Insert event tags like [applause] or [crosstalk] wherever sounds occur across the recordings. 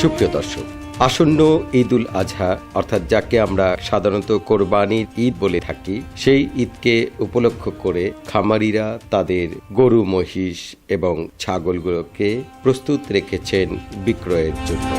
সুপ্রিয় দর্শক, আসন্ন ঈদ উল আজহা, অর্থাৎ যাকে আমরা সাধারণত কোরবানির ঈদ বলে থাকি, সেই ঈদকে উপলক্ষ করে খামারিরা তাদের গরু, মহিষ এবং ছাগলগুলোকে প্রস্তুত রেখেছেন বিক্রয়ের জন্য।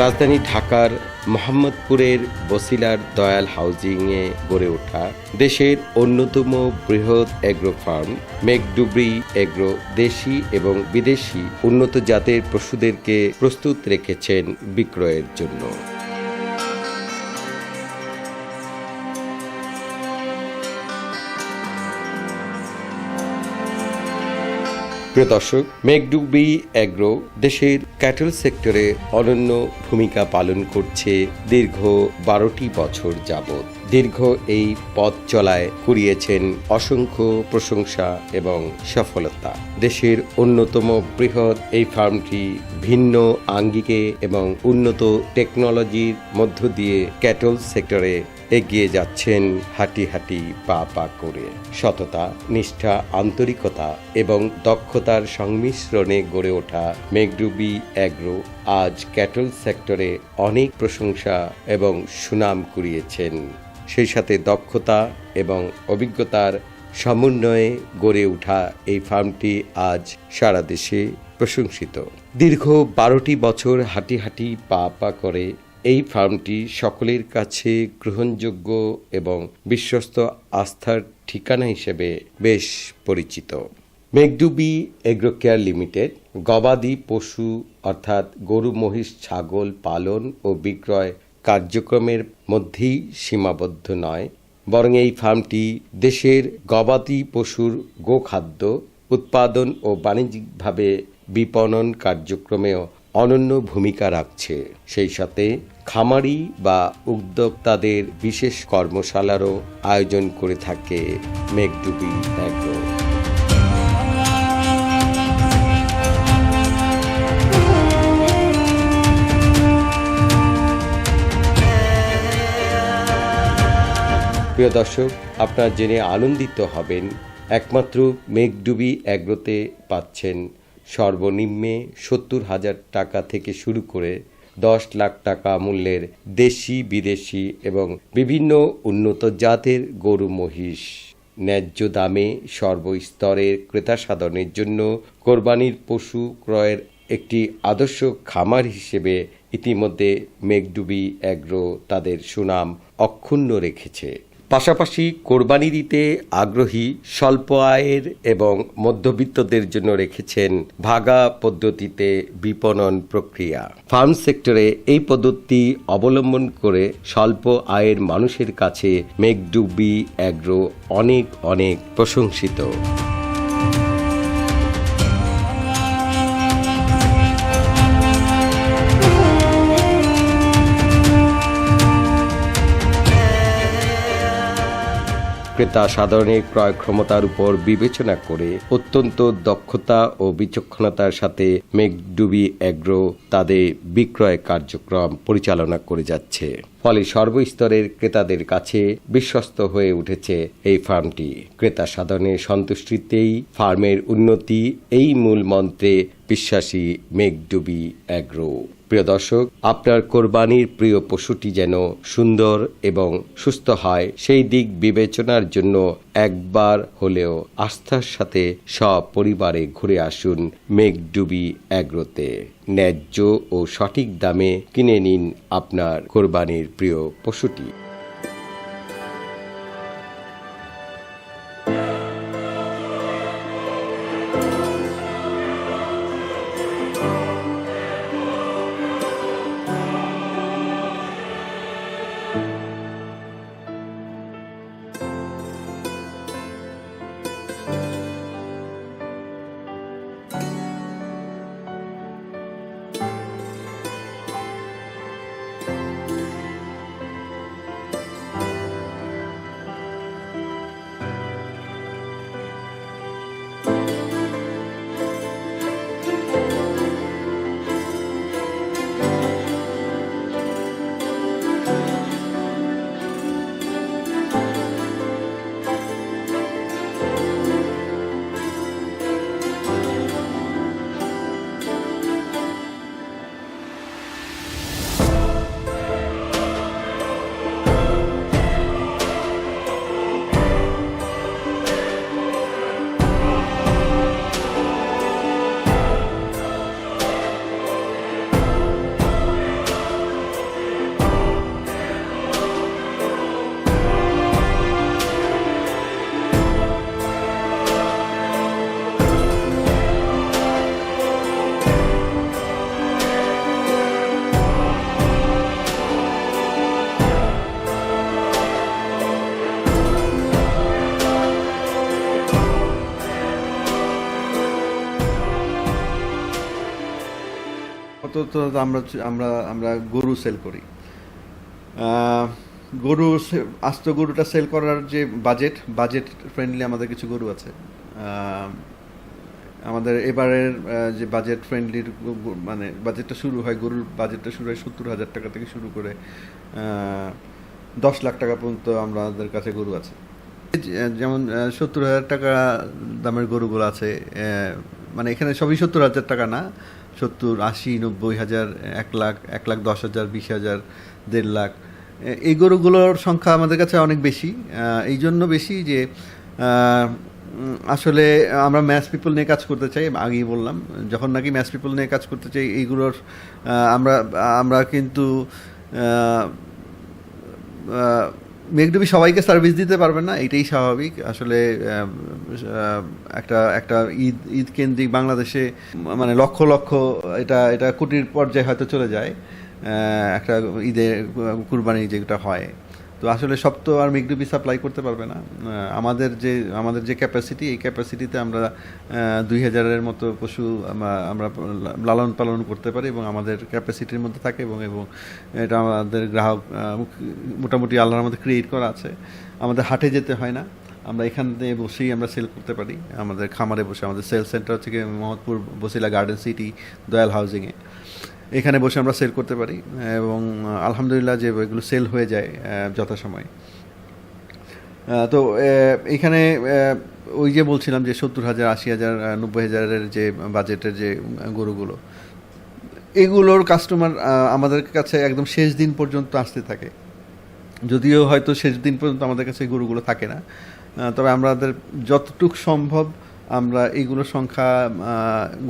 রাজধানী ঢাকার মোহাম্মদপুরের বসিলার দয়াল হাউজিংয়ে গড়ে ওঠা দেশের অন্যতম বৃহৎ এগ্রো ফার্ম মেঘডুবরি এগ্রো দেশি এবং বিদেশি উন্নত জাতের পশুদেরকে প্রস্তুত রেখেছেন বিক্রয়ের জন্য। প্রিয় দর্শক, মেঘডুবি অ্যাগ্রো দেশের ক্যাটল সেক্টরে অনন্য ভূমিকা পালন করছে দীর্ঘ বারোটি বছর যাবৎ। দীর্ঘ এই পথ চলায় কুড়িয়েছেন অসংখ্য প্রশংসা এবং সফলতা। দেশের অন্যতম বৃহৎ এই ফার্মটি ভিন্ন আঙ্গিকে এবং উন্নত টেকনোলজির মধ্য দিয়ে ক্যাটল সেক্টরে এগিয়ে যাচ্ছেন হাঁটি হাঁটি পা পা করে। সততা, নিষ্ঠা, আন্তরিকতা এবং দক্ষতার সংমিশ্রণে গড়ে ওঠা মেঘডুবি অ্যাগ্রো আজ ক্যাটল সেক্টরে অনেক প্রশংসা এবং সুনাম কুড়িয়েছেন। সেই সাথে দক্ষতা এবং অভিজ্ঞতার সমন্বয়ে গড়ে ওঠা এই ফার্মটি আজ সারা দেশে প্রশংসিত। দীর্ঘ বারোটি বছর হাঁটি হাঁটি পা পা করে এই ফার্মটি সকলের কাছে গ্রহণযোগ্য এবং বিশ্বস্ত আস্থার ঠিকানা হিসেবে বেশ পরিচিত। মেঘডুবি এগ্রো কেয়ার লিমিটেড, গবাদি পশু অর্থাৎ গরু, মহিষ, ছাগল পালন ও বিক্রয় কার্যক্রমের মধ্যেই সীমাবদ্ধ নয়, বরং এই ফার্মটি দেশের গবাদি পশুর গোখাদ্য উৎপাদন ও বাণিজ্যিকভাবে বিপণন কার্যক্রমেও অনন্য ভূমিকা রাখছে। সেই সাথে খামারি বা উদ্যোক্তাদের বিশেষ কর্মশালারও আয়োজন করে থাকে মেঘডুবি অ্যাগ্রো প্রিয় দর্শক, আপনারা জেনে আনন্দিত হবেন, একমাত্র মেঘডুবি অ্যাগ্রোতে পাচ্ছেন সর্বনিম্নে সত্তর হাজার টাকা থেকে শুরু করে দশ লাখ টাকা মূল্যের দেশি, বিদেশি এবং বিভিন্ন উন্নত জাতের গরু মহিষ। ন্যায্য দামে সর্বস্তরের ক্রেতা সাধনের জন্য কোরবানির পশু ক্রয়ের একটি আদর্শ খামার হিসেবে ইতিমধ্যে মেঘডুবি অ্যাগ্রো তাদের সুনাম অক্ষুণ্ণ রেখেছে। পাশাপাশি কোরবানি দিতে আগ্রহী স্বল্প আয়ের এবং মধ্যবিত্তদের জন্য রেখেছেন ভাগা পদ্ধতিতে বিপণন প্রক্রিয়া। ফার্ম সেক্টরে এই পদ্ধতি অবলম্বন করে স্বল্প আয়ের মানুষের কাছে মেঘডুবি অ্যাগ্রো অনেক অনেক প্রশংসিত। ক্রেতা সাধারণের ক্রয় ক্ষমতার উপর বিবেচনা করে অত্যন্ত দক্ষতা ও বিচক্ষণতার সাথে মেঘডুবি অ্যাগ্রো তাদের বিক্রয় কার্যক্রম পরিচালনা করে যাচ্ছে। ফলে সর্বস্তরের ক্রেতাদের কাছে বিশ্বস্ত হয়ে উঠেছে এই ফার্মটি। ক্রেতা সাধনের সন্তুষ্টিতেই ফার্মের উন্নতি এই মূল মন্ত্রে বিশ্বাসী মেঘডুবি অ্যাগ্রো। প্রিয় দর্শক, আপনার কোরবানির প্রিয় পশুটি যেন সুন্দর এবং সুস্থ হয়, সেই দিক বিবেচনার জন্য একবার হলেও আস্থার সাথে সব পরিবারে ঘুরে আসুন মেঘডুবি অ্যাগ্রোতে ন্যায্য ও সঠিক দামে কিনে নিন আপনার কোরবানির প্রিয় পশুটি। তো আমরা আমরা আমরা গরু সেল করি। গরু আস্ত গরুটা সেল করার যে বাজেট বাজেট ফ্রেন্ডলি আমাদের কিছু গরু আছে। আমাদের এবারের যে বাজেট ফ্রেন্ডলির মানে বাজেটটা শুরু হয়, গরুর বাজেটটা শুরু হয় সত্তর হাজার টাকা থেকে শুরু করে দশ লাখ টাকা পর্যন্ত আমাদের কাছে গরু আছে। যেমন সত্তর হাজার টাকা দামের গরুগুলো আছে মানে এখানে সবই সত্তর হাজার টাকা না সত্তর আশি, নব্বই হাজার, এক লাখ এক লাখ দশ হাজার, বিশ হাজার, দেড় লাখ। এই গরুগুলোর সংখ্যা আমাদের কাছে অনেক বেশি। এই জন্য বেশি যে আসলে আমরা ম্যাথ পিপল নিয়ে কাজ করতে চাই, আগেই বললাম, যখন নাকি ম্যাথ পিপল নিয়ে কাজ করতে চাই, এইগুলোর আমরা আমরা কিন্তু মেঘডুবি সবাইকে সার্ভিস দিতে পারবেন না, এটাই স্বাভাবিক। আসলে একটা একটা ঈদ ঈদ কেন্দ্রিক বাংলাদেশে মানে লক্ষ লক্ষ এটা এটা কোটির পর্যায়ে হয়তো চলে যায় একটা ঈদের কুরবানি যেটা হয়। তো আসলে সব তো আর মেঘডুবি সাপ্লাই করতে পারবে না। আমাদের যে আমাদের যে ক্যাপাসিটি এই ক্যাপাসিটিতে আমরা দুই হাজারের মতো পশু আমরা লালন পালন করতে পারি এবং আমাদের ক্যাপাসিটির মধ্যে থাকে এবং এবং এটা আমাদের গ্রাহক মোটামুটি আল্লাহর মধ্যে ক্রিয়েট করা আছে। আমাদের হাটে যেতে হয় না। আমরা এখান থেকে বসেই আমরা সেল করতে পারি। আমাদের খামারে বসে আমাদের সেল সেন্টার গিয়ে মোহাম্মদপুর বসিলা গার্ডেন সিটি দয়াল হাউজিংয়ে এখানে বসে আমরা সেল করতে পারি, এবং আলহামদুলিল্লাহ যে এগুলো সেল হয়ে যায় যথাসময়ে। তো এখানে ওই যে বলছিলাম যে সত্তর হাজার, আশি হাজার নব্বই হাজারের যে বাজেটের যে গরুগুলো, এগুলোর কাস্টমার আমাদের কাছে একদম শেষ দিন পর্যন্ত আসতে থাকে। যদিও হয়তো শেষ দিন পর্যন্ত আমাদের কাছে গরুগুলো থাকে না তবে আমাদের যতটুক সম্ভব আমরা এইগুলোর সংখ্যা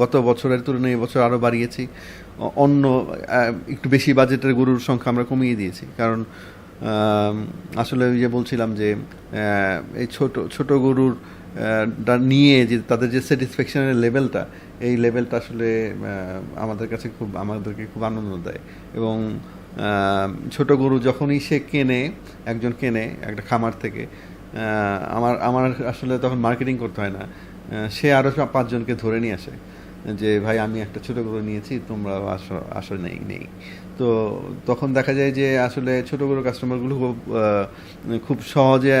গত বছরের তুলনায় এবছর আরও বাড়িয়েছি। অন্য একটু বেশি বাজেটের গরুর সংখ্যা আমরা কমিয়ে দিয়েছি। কারণ আসলে ওই যে বলছিলাম যে এই ছোট ছোট গরুর নিয়ে যে, তাদের যে স্যাটিসফ্যাকশনের লেভেলটা এই লেভেলটা আসলে আমাদের কাছে খুব, আমাদেরকে খুব আনন্দ দেয়। এবং ছোট গরু যখনই সে কেনে, একজন কেনে একটা খামার থেকে আমার আমার আসলে তখন মার্কেটিং করতে হয় না। সে আরও পাঁচজনকে ধরে নিয়ে আসে। যে, ভাই, আমি একটা ছোট গরু নিয়েছি, তোমরা আসো আসো, নেই নেই। তো তখন দেখা যায় যে, আসলে ছোট গরু কাস্টমারগুলো খুব খুব সহজে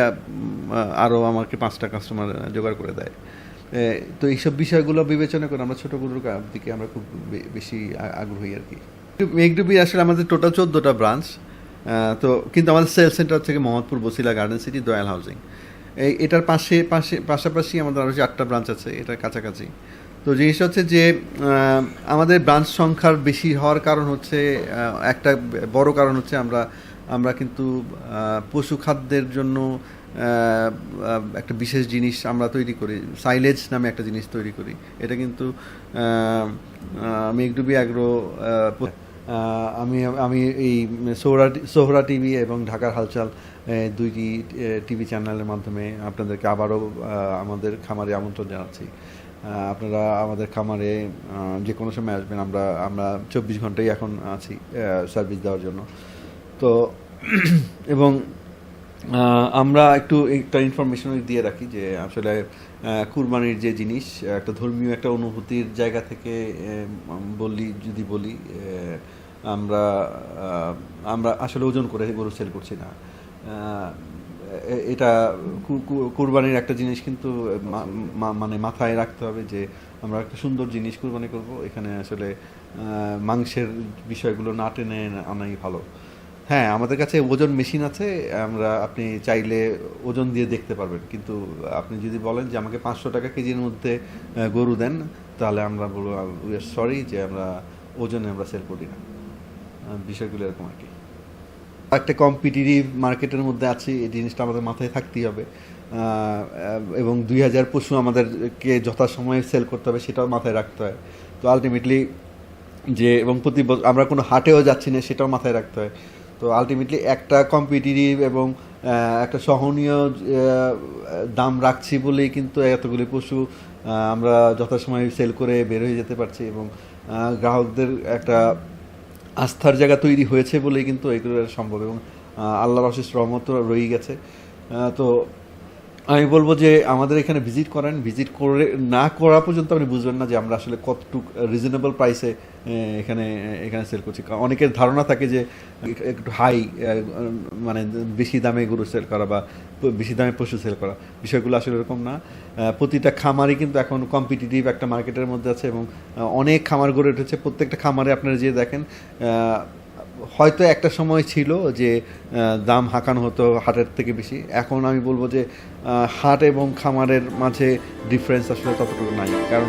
আরও আমাকে পাঁচটা কাস্টমার জোগাড় করে দেয়। তো এইসব বিষয়গুলো বিবেচনা করে আমরা ছোট গরুর দিকে আমরা খুব বেশি আগ্রহী আর কি। মেঘডুবি আসলে আমাদের টোটাল চোদ্দোটা ব্রাঞ্চ তো কিন্তু আমাদের সেল সেন্টার থেকে Mohammadpur, Basila garden city Dayal housing এই এটার পাশে পাশে, পাশাপাশি আমাদের আরও চারটা ব্রাঞ্চ আছে, এটার কাছাকাছি। তো জিনিসটা হচ্ছে যে আমাদের ব্রাঞ্চ সংখ্যার বেশি হওয়ার কারণ হচ্ছে একটা বড় কারণ হচ্ছে আমরা আমরা কিন্তু পশু খাদ্যের জন্য একটা বিশেষ জিনিস আমরা তৈরি করি সাইলেজ নামে একটা জিনিস তৈরি করি। এটা কিন্তু মেঘডুবি অ্যাগ্রো আমি আমি এই সোহরা সোহরা টিভি এবং ঢাকার হালচাল দুইটি টিভি চ্যানেলের মাধ্যমে আপনাদেরকে আবারও আমাদের খামারে আমন্ত্রণ জানাচ্ছি। আপনারা আমাদের খামারে যে কোনো সময় আসবেন, আমরা আমরা চব্বিশ ঘন্টাই এখন আছি সার্ভিস দেওয়ার জন্য। তো, [clears throat] এবং আমরা একটু একটা ইনফরমেশন দিয়ে রাখি যে আসলে কুরবানির যে জিনিস, একটা ধর্মীয় একটা অনুভূতির জায়গা থেকে বলি, যদি বলি আমরা আমরা আসলে ওজন করে গরু সেল করছি না। এটা কুরবানির একটা জিনিস কিন্তু মানে মাথায় রাখতে হবে যে, আমরা একটা সুন্দর জিনিস কুরবানি করব। এখানে আসলে মাংসের বিষয়গুলো না টেনে আনাই ভালো। হ্যাঁ আমাদের কাছে ওজন মেশিন আছে, আমরা, আপনি চাইলে ওজন দিয়ে দেখতে পারবেন। কিন্তু আপনি যদি বলেন যে আমাকে পাঁচশো টাকা কেজির মধ্যে গরু দেন, তাহলে আমরা বলব সরি যে আমরা ওজনে আমরা সেল করি না। বিষয়গুলো এরকম আর কি। একটা কম্পিটিটিভ মার্কেটের মধ্যে আছি, এই জিনিসটা আমাদের মাথায় থাকতেই হবে। এবং দুই হাজার পশু আমাদেরকে যথাসময়ে সেল করতে হবে, সেটাও মাথায় রাখতে হয়। তো আলটিমেটলি যে, এবং প্রতি আমরা কোনো হাটেও যাচ্ছি না, সেটাও মাথায় রাখতে হয়। তো আলটিমেটলি একটা কম্পিটিটিভ এবং একটা সহনীয় দাম রাখছি বলেই কিন্তু এতগুলি পশু আমরা যথাসময়ে সেল করে বের হয়ে যেতে পারছি এবং গ্রাহকদের একটা আস্থার জায়গা তৈরি হয়েছে বলেই কিন্তু এগুলো সম্ভব এবং আল্লাহর অশেষ রহমত রয়ে গেছে। তো আমি বলব যে আমাদের এখানে ভিজিট করেন ভিজিট করে না করা পর্যন্ত আপনি বুঝবেন না যে আমরা আসলে কতটুক রিজনেবল প্রাইসে এখানে এখানে সেল করছি। অনেকের ধারণা থাকে যে একটু হাই মানে বেশি দামে গরু সেল করা বা বেশি দামে পশু সেল করা। বিষয়গুলো আসলে এরকম না। প্রতিটা খামারই কিন্তু এখন কম্পিটিটিভ একটা মার্কেটের মধ্যে আছে এবং অনেক খামার গড়ে উঠেছে। প্রত্যেকটা খামারে আপনারা যে দেখেন হয়তো একটা সময় ছিল যে দাম হাঁকানো হতো হাটের থেকে বেশি। এখন আমি বলব যে হাট এবং খামারের মাঝে ডিফারেন্স আসলে ততটুকু নাই। কারণ